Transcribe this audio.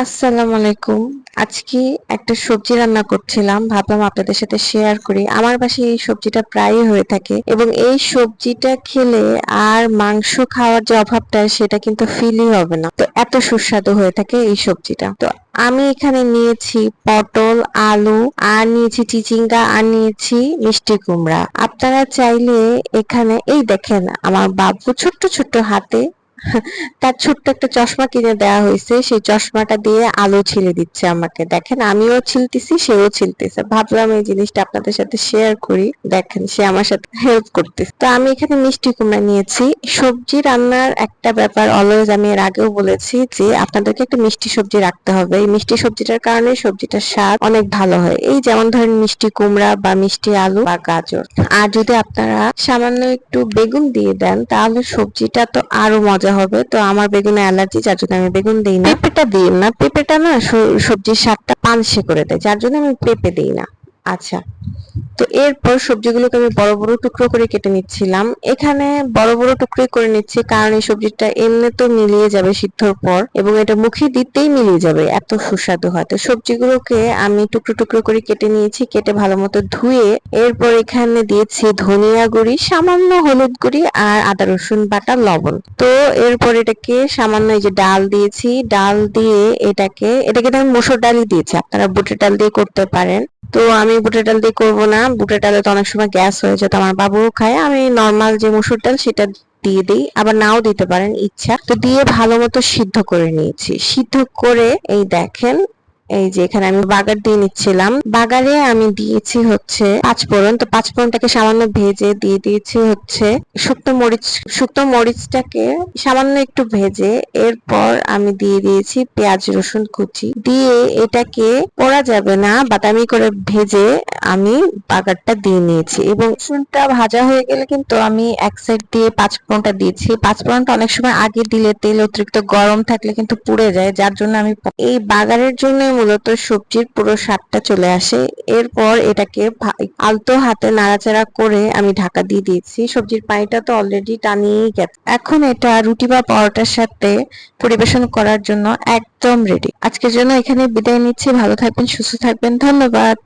আসসালামু আলাইকুম আজকে একটা সবজি রান্না করছিলাম। ভাবলাম আপনাদের সাথে শেয়ার করি। আমার বাসায় এই সবজিটা প্রায়ই হয়ে থাকে এবং এই সবজিটা খেলে আর মাংস খাওয়ার যে অভাবটা, সেটা কিন্তু ফিলই হবে না। তো এত সুস্বাদু হয়ে থাকে এই সবজিটা। তো আমি এখানে নিয়েছি পটল, আলু, আর নিয়েছি চিচিঙ্গা, আর নিয়েছি মিষ্টি কুমড়া। আপনারা চাইলে এখানে, এই দেখেন, আমার বাবু ছোট্ট ছোট্ট হাতে তার ছোট্ট একটা চশমা কিনে দেওয়া হয়েছে। সেই চশমাটা দিয়ে আলো ছিলে দিচ্ছে আমাকে। দেখেন, আমিও ছিলতেছি, সেও ছিলতেছে। ভাবলাম এই জিনিসটা আপনাদের সাথে শেয়ার করি। দেখেন, সে আমার সাথে হেল্প করতেছে। তো আমি এখানে মিষ্টি কুমড়া নিয়েছি। সবজি রান্নার একটা ব্যাপার অলওয়েজ আমি এর আগেও বলেছি যে, আপনাদেরকে একটা মিষ্টি সবজি রাখতে হবে। এই মিষ্টি সবজিটার কারণে সবজিটার স্বাদ অনেক ভালো হয়। এই যেমন ধরেন মিষ্টি কুমড়া বা মিষ্টি আলু বা গাজর। আর যদি আপনারা সামান্য একটু বেগুন দিয়ে দেন, তাহলে সবজিটা তো আরও মজা হবে। তো আমার বেগুনে অ্যালার্জি, যার জন্য আমি বেগুন দিই না। পেঁপেটা দিই না। পেঁপেটা না সবজির স্বাদটা পানসে করে দেয়, যার জন্য আমি পেঁপে দিই না। আচ্ছা। তো এরপর সবজিগুলোকে আমি বড় বড় টুকরো করে কেটে নিচ্ছিলাম। এখানে বড় বড় টুকরোই করে নিচ্ছি, কারণ এই সবজিটা এমনি তো মিলিয়ে যাবে সিদ্ধর পর, এবং এটা মুখে দিতেই মিলিয়ে যাবে, এত সুস্বাদু হয়। তো সবজিগুলোকে আমি টুকরো টুকরো করে কেটে নিয়েছি, কেটে ভালো মতো ধুয়ে, এরপর এখানে দিয়েছি ধনিয়া গুঁড়ি, সামান্য হলুদ গুঁড়ি আর আদা, রসুন বাটা, লবণ। তো এরপর এটাকে সামান্য এই যে ডাল দিয়েছি, ডাল দিয়ে এটাকে এটাকে আমি মসুর ডালই দিয়েছি, আপনারা বুটের ডাল দিয়ে করতে পারেন। তো আমি বুটের ডাল দিয়ে করব না। বুটের ডালে তো অনেক সময় গ্যাস হয়ে যায়, তো আমার বাবুও খায়। আমি নর্মাল যে মসুর ডাল সেটা দিয়ে দিই, আবার নাও দিতে পারেন, ইচ্ছা। তো দিয়ে ভালো মতো সিদ্ধ করে নিয়েছি। সিদ্ধ করে এই দেখেন এই যে এখানে আমি বাগার দিয়ে নিচ্ছিলাম। বাগারে আমি দিয়েছি হচ্ছে পাঁচফোড়ন। তো পাঁচফোড়নটাকে সামান্য ভেজে দিয়ে দিয়েছি হচ্ছে শুকনো মরিচ, শুকনো মরিচটাকে সামান্য একটু ভেজে এরপর আমি দিয়ে দিয়েছি পেঁয়াজ, রসুন কুচি। দিয়ে এটাকে পোড়া যাবে না, বাদামি করে ভেজে আমি বাগারটা দিয়ে নিয়েছি। এবং রসুনটা ভাজা হয়ে গেলে কিন্তু আমি এক সাইড দিয়ে পাঁচফোড়নটা দিয়েছি। পাঁচফোড়নটা অনেক সময় আগে দিলে তেল অতিরিক্ত গরম থাকলে কিন্তু পুড়ে যায়। যার জন্য আমি এই বাগারের জন্য মূলত সবজির পুরো স্বাদটা চলে আসে। এরপর এটাকে আলতো হাতে নাড়াচাড়া করে আমি ঢাকা দিয়ে দিয়েছি। সবজির পানিটা তো অলরেডি টানিয়েই গেছে। এখন এটা রুটি বা পরোটার সাথে পরিবেশন করার জন্য একদম রেডি আজকের জন্য এখানে বিদায় নিচ্ছি। ভালো থাকবেন, সুস্থ থাকবেন। ধন্যবাদ।